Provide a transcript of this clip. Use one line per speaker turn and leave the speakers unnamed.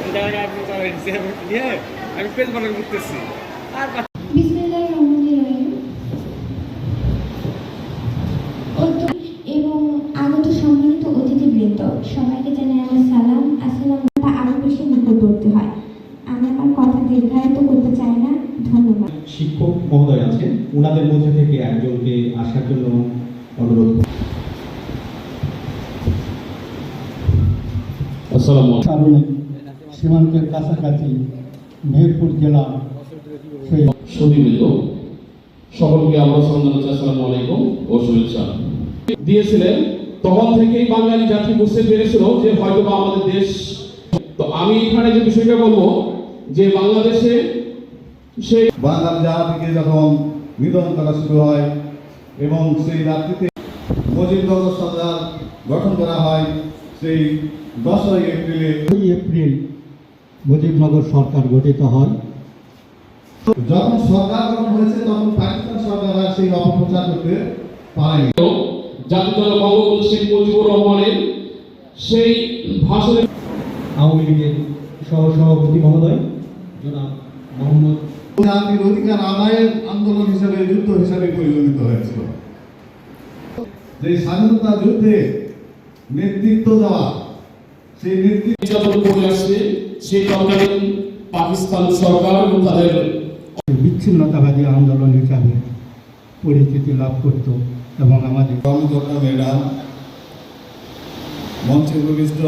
আমি আমি পেজ বানান করতেছি আর
বিসমিল্লাহির রহমানির রহিম। অত- এবং আগত সম্মানিত অতিথিবৃন্দ সবাইকে জানাই আমার সালাম। আসসালাম তা বেশি নিকটবর্তী হয়। আমি আমার কথা দীর্ঘায়িত করতে চাই না। ধন্যবাদ।
শিক্ষক মহোদয় আছেন। ওনাদের মধ্যে থেকে একজনকে আসার জন্য অনুরোধ
আসসালামু আলাইকুম।
সীমান্তের কাছাকাছি মেহেরপুর জেলা সেই
সকলকে আমরা জানাচ্ছি আসসালামু আলাইকুম ও শুভেচ্ছা। দিয়েছিলেন তখন থেকেই বাঙালি জাতি বুঝতে পেরেছিল যে হয়তো বা আমাদের দেশ তো আমি এখানে যে বিষয়টা বলব যে বাংলাদেশে সেই
বাঙাল জাতিকে যখন নিধন করা শুরু হয় এবং সেই রাত্রিতে মুজিবনগর সরকার গঠন করা হয় সেই দশই এপ্রিলে
দুই এপ্রিল মুজিবনগর সরকার গঠিত হয়।
যখন সরকার গঠন হয়েছে তখন পাকিস্তান সরকার আর সেই অপপ্রচার করতে পারেনি।
জনক বঙ্গবন্ধু শেখ মুজিবুর রহমানের সেই ভাষণে
আওয়ামী লীগের সহ সভাপতি মহোদয় জনাব মোহাম্মদ
জাতির অধিকার আদায়ের আন্দোলন হিসেবে যুদ্ধ হিসেবে পরিগণিত হয়েছিল। যে স্বাধীনতা যুদ্ধে নেতৃত্ব দেওয়া সেই নেতৃত্ব
করে আসছে। সেই তৎকালীন পাকিস্তান সরকার এবং তাদের
বিচ্ছিন্নতাবাদী আন্দোলন হিসাবে পরিচিতি লাভ করত এবং আমাদের
কর্মকর্তা ম্যাডাম মঞ্চে উপবিষ্ট